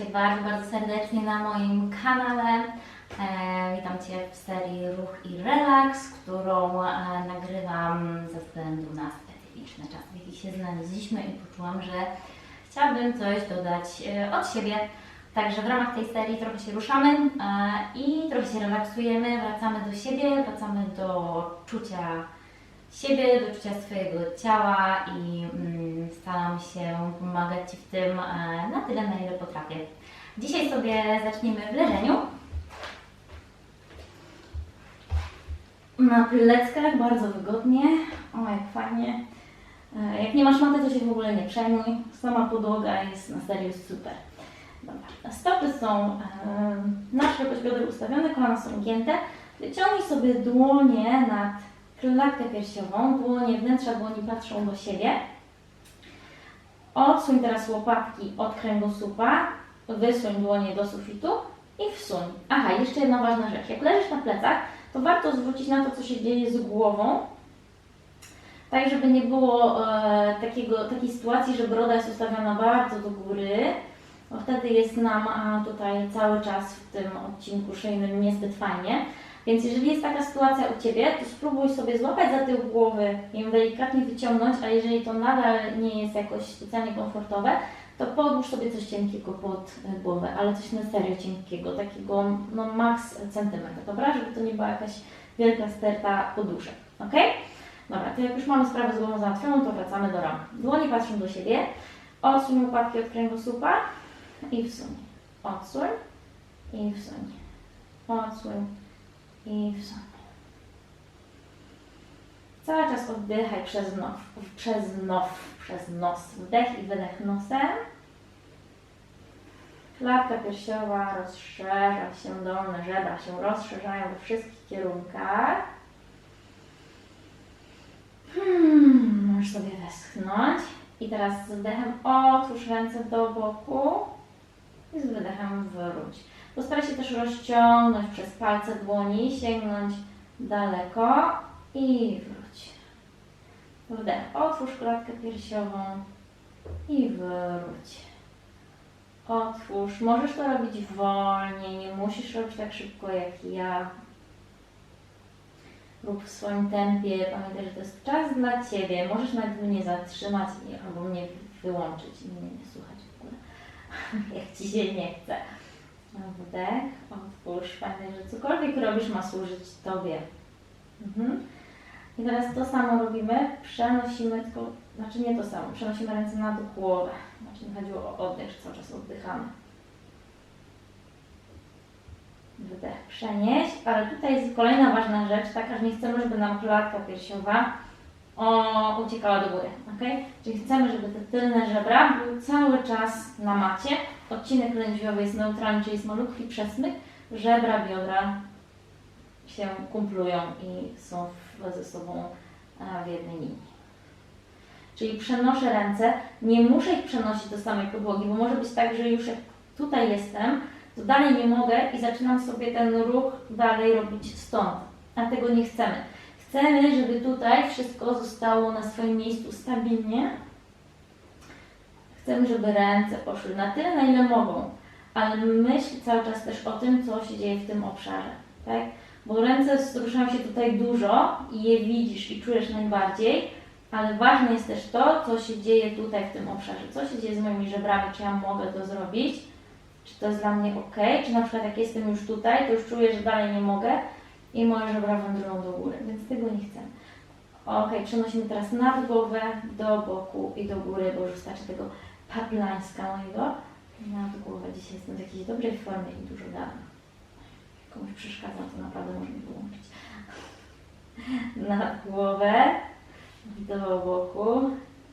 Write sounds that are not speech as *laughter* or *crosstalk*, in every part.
Cię bardzo, bardzo serdecznie na moim kanale. E, witam Cię w serii Ruch i Relaks, którą e, nagrywam ze względu na specyficzny czas, w jaki się znaleźliśmy i poczułam, że chciałabym coś dodać e, od siebie. Także w ramach tej serii trochę się ruszamy e, i trochę się relaksujemy, wracamy do siebie, wracamy do czucia siebie, do czucia swojego ciała i mm, staram się pomagać Ci w tym e, na tyle, na ile potrafię. Dzisiaj sobie zaczniemy w leżeniu. Na pleckach, bardzo wygodnie. O, jak fajnie. E, Jak nie masz maty, to się w ogóle nie przejmuj. Sama podłoga jest na serio super. Dobra. Stopy są e, na szerokość bioder ustawione, kolana są gięte. Wyciągnij sobie dłonie nad klatkę piersiową, dłonie, wnętrza dłoni patrzą do siebie. Odsuń teraz łopatki od kręgosłupa, wysuń dłonie do sufitu i wsuń. Aha, jeszcze jedna ważna rzecz. Jak leżysz na plecach, to warto zwrócić na to, co się dzieje z głową, tak żeby nie było e, takiego, takiej sytuacji, że broda jest ustawiona bardzo do góry, bo wtedy jest nam a, tutaj cały czas w tym odcinku szyjnym niezbyt fajnie. Więc jeżeli jest taka sytuacja u Ciebie, to spróbuj sobie złapać za tył głowy i ją delikatnie wyciągnąć, a jeżeli to nadal nie jest jakoś specjalnie komfortowe, to podłóż sobie coś cienkiego pod e, głowę, ale coś na serio cienkiego, takiego no max centymetr, dobra? Żeby to nie była jakaś wielka sterta poduszek, ok? Dobra, to jak już mamy sprawę z głową załatwioną, to wracamy do ram. Dłonie patrzą do siebie, odsuń łopatki od kręgosłupa i wsuń. Odsuń i wsuń. Odsuń i wsuń. Cały czas oddychaj przez nos, przez nos, przez nos. Wdech i wydech nosem. Klatka piersiowa rozszerza się, dolne żebra się rozszerzają we wszystkich kierunkach. Hmm, możesz sobie westchnąć. I teraz z wdechem otwórz ręce do boku i z wydechem wróć. Postaraj się też rozciągnąć przez palce dłoni, sięgnąć daleko i wróć. Wdech, otwórz klatkę piersiową i wróć. Otwórz. Możesz to robić wolniej, nie musisz robić tak szybko jak ja. Rób w swoim tempie. Pamiętaj, że to jest czas dla Ciebie. Możesz nawet mnie zatrzymać albo mnie wyłączyć i mnie nie słuchać w ogóle. *laughs* jak Ci się nie chce. Wdech, otwórz. Pamiętaj, że cokolwiek robisz ma służyć Tobie. Mhm. I teraz to samo robimy. Przenosimy tylko, znaczy nie to samo, przenosimy ręce na dół głowę. Znaczy nie chodziło o oddech, cały czas oddychamy. Wydech, przenieść, ale tutaj jest kolejna ważna rzecz, taka, że nie chcemy, żeby nam klatka piersiowa o, uciekała do góry, ok? Czyli chcemy, żeby te tylne żebra były cały czas na macie. Odcinek lędźwiowy jest neutralny, czyli jest malutki przesmyk. Żebra, biodra się kumplują i są ze sobą e, w jednej linii. Czyli przenoszę ręce, nie muszę ich przenosić do samej podłogi, bo może być tak, że już jak tutaj jestem, to dalej nie mogę i zaczynam sobie ten ruch dalej robić stąd, a tego nie chcemy. Chcemy, żeby tutaj wszystko zostało na swoim miejscu stabilnie. Chcemy, żeby ręce poszły na tyle, na ile mogą, ale myśl cały czas też o tym, co się dzieje w tym obszarze, tak? Bo ręce ruszają się tutaj dużo i je widzisz i czujesz najbardziej, ale ważne jest też to, co się dzieje tutaj w tym obszarze. Co się dzieje z moimi żebrami, czy ja mogę to zrobić, czy to jest dla mnie ok, czy na przykład jak jestem już tutaj, to już czuję, że dalej nie mogę i moje żebra wędrują do góry, więc tego nie chcę. Ok, przenosimy teraz nad głowę, do boku i do góry, bo już wystarczy tego paplańska mojego. Nad głowę. Dzisiaj jestem w jakiejś dobrej formie i dużo dałem. Jak komuś przeszkadza, to naprawdę może mi wyłączyć. Nad głowę, do boku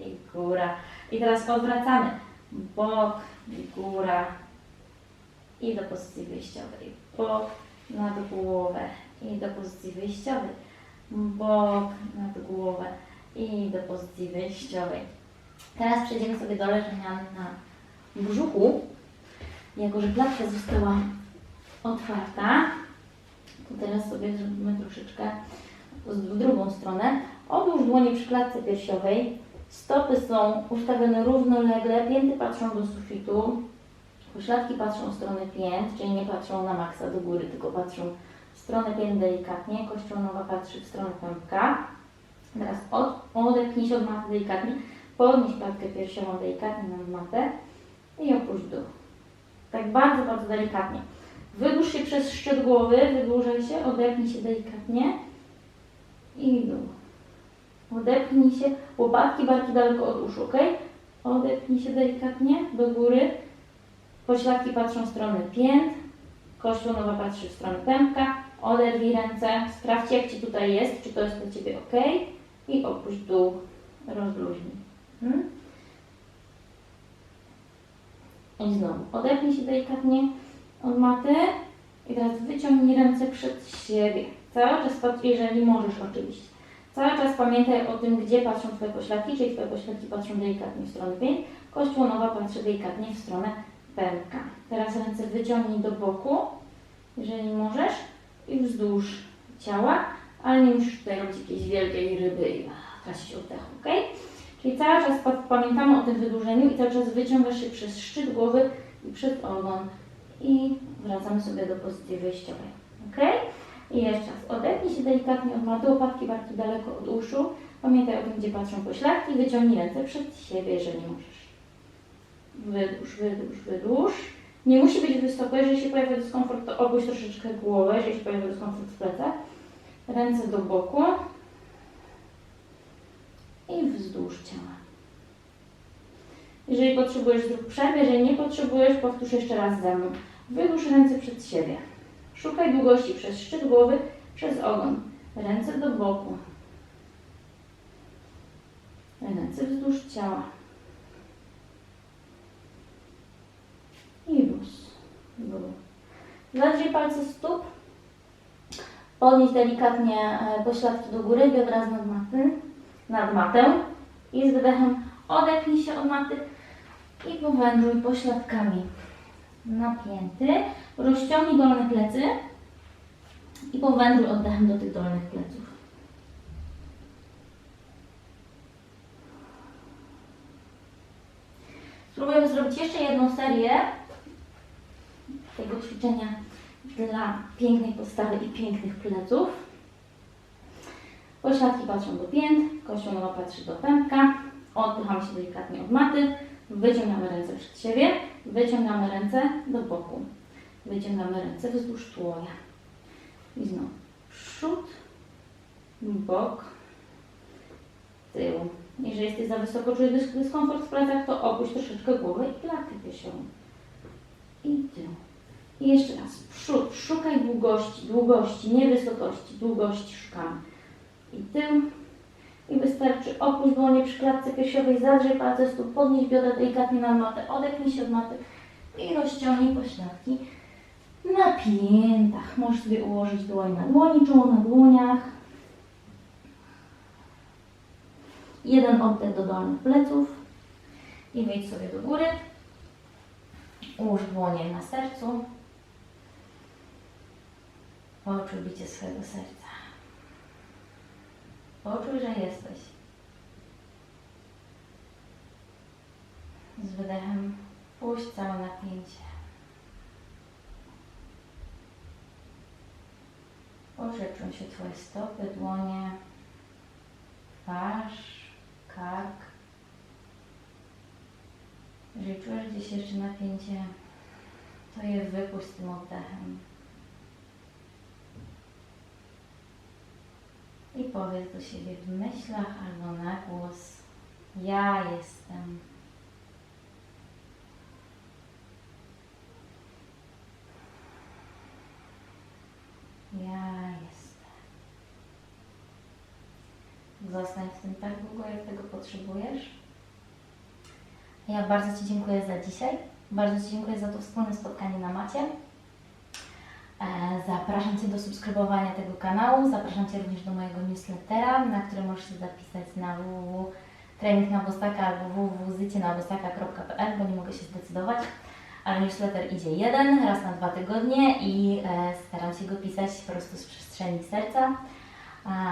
i góra. I teraz odwracamy. Bok i góra i do pozycji wyjściowej. Bok nad głowę i do pozycji wyjściowej. Bok nad głowę i do pozycji wyjściowej. Teraz przejdziemy sobie do leżenia na brzuchu. Jako, że klatka została otwarta, to teraz sobie zrobimy troszeczkę w drugą stronę. Odłóż dłonie przy klatce piersiowej. Stopy są ustawione równolegle, pięty patrzą do sufitu. Pośladki patrzą w stronę pięt, czyli nie patrzą na maksa do góry, tylko patrzą w stronę pięt delikatnie. Kościołowa patrzy w stronę pępka. Teraz od, odepnij się od maty delikatnie. Podnieś klatkę piersiową delikatnie nad matę i opuść dół. Tak bardzo, bardzo delikatnie. Wydłuż się przez szczyt głowy, wydłużaj się, odepnij się delikatnie i dół. Odepnij się, łopatki, barki daleko od uszu, ok? Odepnij się delikatnie do góry. Pośladki patrzą w stronę pięt, kościołowa patrzy w stronę pępka. Oderwij ręce, sprawdź jak Ci tutaj jest, czy to jest dla Ciebie ok i opuść dół, rozluźnij. Hmm? I znowu odepnij się delikatnie od maty i teraz wyciągnij ręce przed siebie. Cały czas patrz, jeżeli możesz oczywiście. Cały czas pamiętaj o tym, gdzie patrzą Twoje pośladki, czyli Twoje pośladki patrzą delikatnie w stronę pięt, kościółnowa patrzy delikatnie w stronę pępka. Teraz ręce wyciągnij do boku, jeżeli możesz, i wzdłuż ciała, ale nie musisz tutaj robić jakiejś wielkiej ryby i tracić oddechu, ok? Czyli cały czas pa- pamiętamy o tym wydłużeniu i cały czas wyciągasz się przez szczyt głowy i przed ogon i wracamy sobie do pozycji wyjściowej, ok? I jeszcze raz, odepnij się delikatnie od maty, łopatki barki daleko od uszu. Pamiętaj o tym, gdzie patrzą pośladki. Wyciągnij ręce przed siebie, jeżeli możesz. Wydłuż, wydłuż, wydłuż. Nie musi być wysoko. Jeżeli się pojawia dyskomfort, to opuść troszeczkę głowę, jeżeli się pojawia dyskomfort w plecach. Ręce do boku i wzdłuż ciała. Jeżeli potrzebujesz, zrób przerwę. Jeżeli nie potrzebujesz, powtórz jeszcze raz ze mną. Wydłuż ręce przed siebie. Szukaj długości przez szczyt głowy, przez ogon. Ręce do boku. Ręce wzdłuż ciała. I. Luz. Zadrzyj palce stóp. Podnieś delikatnie e, pośladki do góry, biodra z nad maty, nad matę. I z wydechem odepnij się od maty i powędruj pośladkami napięty. Rozciągnij dolne plecy i powędruj oddechem do tych dolnych pleców. Spróbujemy zrobić jeszcze jedną serię tego ćwiczenia dla pięknej postawy i pięknych pleców. Pośladki patrzą do pięt, kościołowa patrzy do pępka. Odpychamy się delikatnie od maty. Wyciągamy ręce przed siebie. Wyciągamy ręce do boku. Wyciągamy ręce wzdłuż tułoja. I znowu przód, bok, tył. Jeżeli jesteś za wysoko, czujesz dys- dyskomfort w plecach, to opuść troszeczkę głowę i klatkę piersiową. I tył. I jeszcze raz. Przód. Szukaj długości, długości, nie wysokości, długości szukamy. I tył. I wystarczy opuść dłonie przy klatce piersiowej, zadrzyj palce stóp, podnieś biodra delikatnie na matę, odepnij się od maty i rozciągnij pośladki na piętach. Możesz sobie ułożyć dłoń na dłoni, czoło na dłoniach. Jeden oddech do dolnych pleców i wejdź sobie do góry. Ułóż dłonie na sercu. Poczuj bicie swojego serca. Poczuj, że jesteś. Z wydechem puść całe napięcie. Porzeczą się Twoje stopy, dłonie, twarz, kark. Jeżeli czujesz gdzieś jeszcze napięcie, to je wypuść tym oddechem. Powiedz do siebie w myślach albo na głos: Ja jestem. Ja jestem. Zostań w tym tak długo, jak tego potrzebujesz. Ja bardzo Ci dziękuję za dzisiaj. Bardzo Ci dziękuję za to wspólne spotkanie na macie. E, Zapraszam Cię do subskrybowania tego kanału. Zapraszam Cię również do mojego newslettera, na który możesz się zapisać na www.treningnabostaka albo www.zycienabostaka.pl, bo nie mogę się zdecydować. Ale newsletter idzie jeden, raz na dwa tygodnie i e, staram się go pisać po prostu z przestrzeni serca.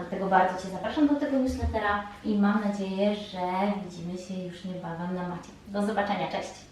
Dlatego bardzo Cię zapraszam do tego newslettera i mam nadzieję, że widzimy się już niebawem na macie. Do zobaczenia, cześć!